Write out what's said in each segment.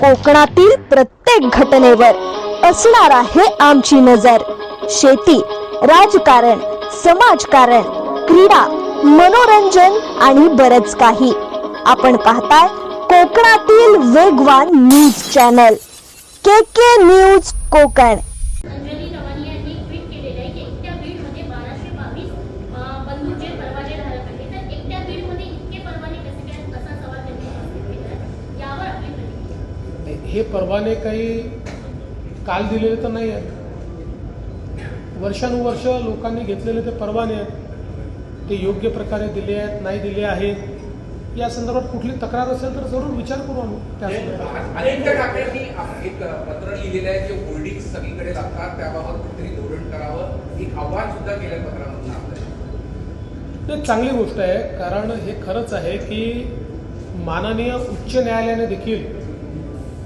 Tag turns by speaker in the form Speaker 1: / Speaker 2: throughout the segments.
Speaker 1: कोकणातील प्रत्येक घटनेवर असणार आहे आमची नजर. शेती राजकारण समाजकारण क्रीडा मनोरंजन आणि बरच काही. आपण पाहताय कोकणातील वेगवान news channel. K K news Konkan.
Speaker 2: हे परवाने काही काल दिलेले तर नाही आहेत. वर्षानुवर्ष लोकांनी घेतलेले ते परवाने आहेत. ते योग्य प्रकारे दिले आहेत नाही दिले आहेत. या संदर्भात कुठली तक्रार असेल तर जरूर विचार करू आम्ही. त्या संदर्भात.
Speaker 3: अनेकदा ठाकरेंनी एक पत्र लिहिलेलं आहे जे होल्डिंग सगळीकडे लागतात. त्याबाबत कुठेतरी धोरण करावं. एक आव्हान सुद्धा केलं पत्रामधून
Speaker 2: चांगली गोष्ट आहे कारण हे खरंच आहे की माननीय उच्च न्यायालयाने देखील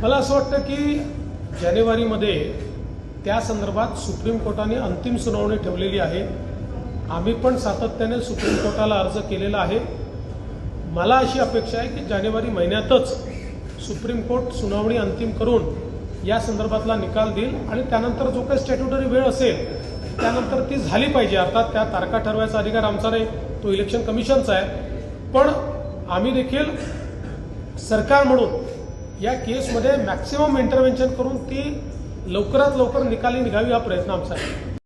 Speaker 2: मला असं वाटतं की जानेवारीमध्ये त्या संदर्भात सुप्रीम कोर्टाने अंतिम सुनावणी ठेवलेली आहे. आम्ही पण सातत्याने सुप्रीम कोर्टाला अर्ज केलेला आहे. मला अशी अपेक्षा आहे की जानेवारी महिन्यातच सुप्रीम कोर्ट सुनावणी अंतिम करून या संदर्भातला निकाल देईल आणि त्यानंतर जो काही स्टॅट्युटरी वेळ असेल त्यानंतर ती झाली पाहिजे. अर्थात त्या तारखा ठरवायचा अधिकार आमचा नाही. तो इलेक्शन कमिशनचा आहे. पण आम्ही देखील सरकार म्हणून या केसमध्ये मॅक्सिमम इंटरव्हेन्शन करून ती लवकरात लवकर निकाली निघावी हा प्रयत्न आमचा आहे.